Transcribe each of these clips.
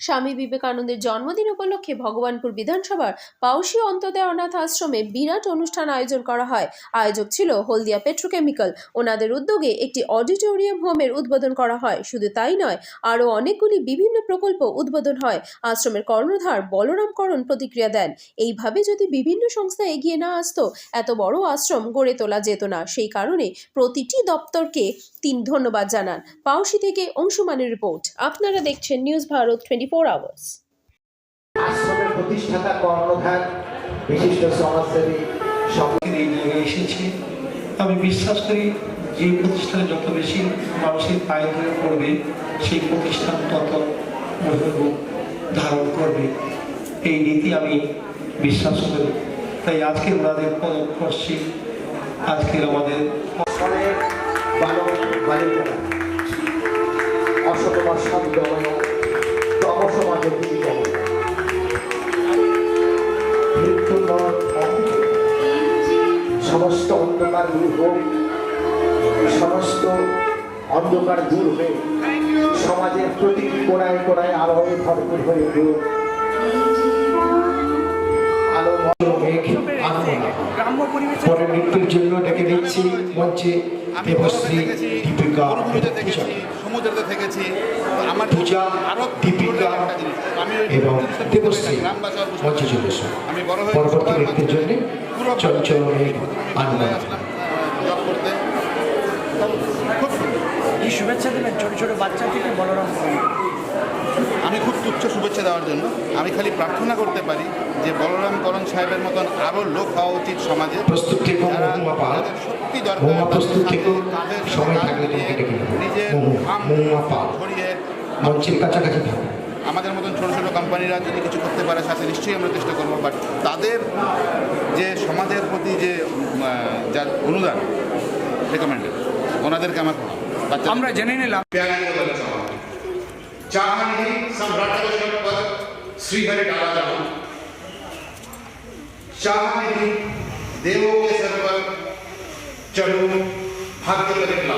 স্বামী বিবেকানন্দের জন্মদিন উপলক্ষে ভগবানপুর বিধানসভার পাউসি অন্তদয় অনাথ আশ্রমে বিরাট অনুষ্ঠান আয়োজন করা হয়। আয়োজক ছিল হলদিয়া পেট্রোকেমিক্যাল। ওনাদের উদ্যোগে একটি অডিটোরিয়াম হোমের উদ্বোধন করা হয়। শুধু তাই নয়, আরও অনেকগুলি বিভিন্ন প্রকল্প উদ্বোধন হয়। আশ্রমের কর্ণধার বলরামকরণ প্রতিক্রিয়া দেন। এইভাবে যদি বিভিন্ন সংস্থা এগিয়ে না আসতো, এত বড় আশ্রম গড়ে তোলা যেত না। সেই কারণে প্রতিটি দপ্তরকে তিন ধন্যবাদ জানান। পাউসি থেকে অংশুমানের রিপোর্ট। আপনারা দেখছেন news Bharat twenty four hours আশ্রমের প্রতিষ্ঠাতা কর্ণধার বিশিষ্ট সমাজসেবী জায়গায় আমি বিশ্বাস করি যে প্রতিষ্ঠানে যত বেশি মানুষের পায়ে ধরে পড়বে সেই প্রতিষ্ঠান তত ধারণ করবে। এই নীতি আমি বিশ্বাস করি। তাই আজকে ওনাদের পদপ্রশ্রী আজকের আমাদের শব্দ সমস্ত অন্ধকার দূর হোক, সমস্ত অন্ধকার দূর হয়ে সমাজের প্রতিটি কোনায় কোনায় আলোয় ভরপুর হয়ে উঠুক। আলো পরে মৃত্যুর জন্য ডেকে দিচ্ছি মঞ্চে দেবশ্রী দীপিকা সমুদ্রেতে থেকেছি। আমার পূজা, আরও দীপিকা আমি এবং দেবশ্রী মঞ্চে চলে আমি বড় হয়ে পরবর্তী ব্যক্তির জন্য চঞ্চল আনন্দ। করতে। খুব শুভেচ্ছা দেবেন ছোট ছোট বাচ্চা থেকে বলরাম আমি খুব তুচ্ছ শুভেচ্ছা দেওয়ার জন্য। আমি খালি প্রার্থনা করতে পারি যে বলরাম করণ সাহেবের মতন আরও লোক হওয়া উচিত সমাজে। সত্যি দরকার ঘাম মহুমা পাল ছড়িয়ে মঞ্চের কাছাকাছি থাকো আমাদের মতন ছোটো ছোটো কোম্পানিরা যদি কিছু করতে পারে সাথে নিশ্চয়ই আমরা চেষ্টা করবো বাট তাদের যে সমাজের প্রতি যে উম, আহ, যার অনুদান রেকমেন্ডেড ওনাদেরকে আমার প্রণাম। বাচ্চাদের- আমরা জেনে নিলাম प्यारे चाहनिधि सम्राट पद श्रीहरि डाला जाऊं चाहनिधि देवों के सर पर चढ़ू भाग्य परिक्ला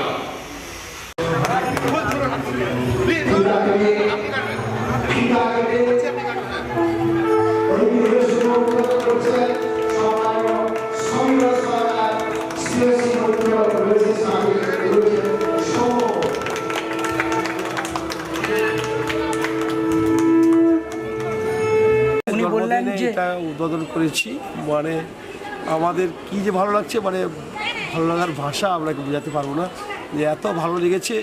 এটা উদ্বোধন করেছি। মানে আমাদের কি যে ভালো লাগছে মানে ভালো লাগার ভাষা আমরা বোঝাতে পারব না। যে এত ভালো লেগেছে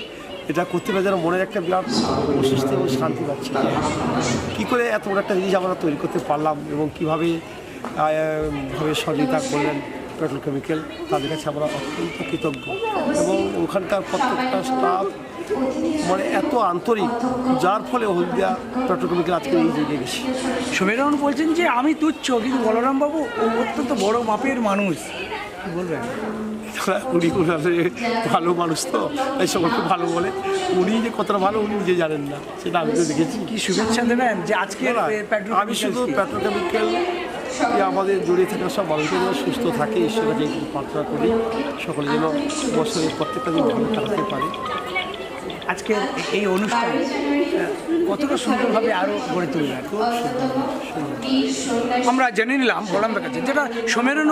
এটা করতে পারে যেন মনের একটা বিরাট অসুস্থ এবং শান্তি পাচ্ছি। কী করে এত বড় একটা জিনিস আমরা তৈরি করতে পারলাম এবং কীভাবে ভাবে সহযোগিতা করলেন পেট্রোল কেমিক্যাল, তাদের কাছে আমরা অত্যন্ত কৃতজ্ঞ। এবং ওখানকার প্রত্যেকটা স্টাফ মানে এত আন্তরিক, যার ফলে হলদিয়া পেট্রোল কেমিক্যাল আজকে এই জায়গায় গেছি সমীরণ বলছেন যে, আমি তুচ্ছ, কিন্তু বলরাম বাবু ও অত্যন্ত বড় মাপের মানুষ। কি বলবেন? তারা উনি ওনাদের ভালো মানুষ তো তাই সকলকে ভালো বলে। উনি যে কতটা ভালো উনি নিজে জানেন না সেটা আমি তো দেখেছি। কি শুভেচ্ছা দেবেন যে আজকে আমি শুধু পেট্রোকেমিক্যাল আমাদের জড়িয়ে থাকা সব মানুষের যেন সুস্থ থাকে ঈশ্বরের কাছে এইটুকু প্রার্থনা করি সকলে যেন বছরের প্রত্যেকটা দিন ভালো থাকতে পারে। আজকের এই অনুষ্ঠান কতটা সুন্দরভাবে আরও গড়ে তুললেন? আমরা জেনে নিলাম বলরাম কাছে যেটা সমীরণ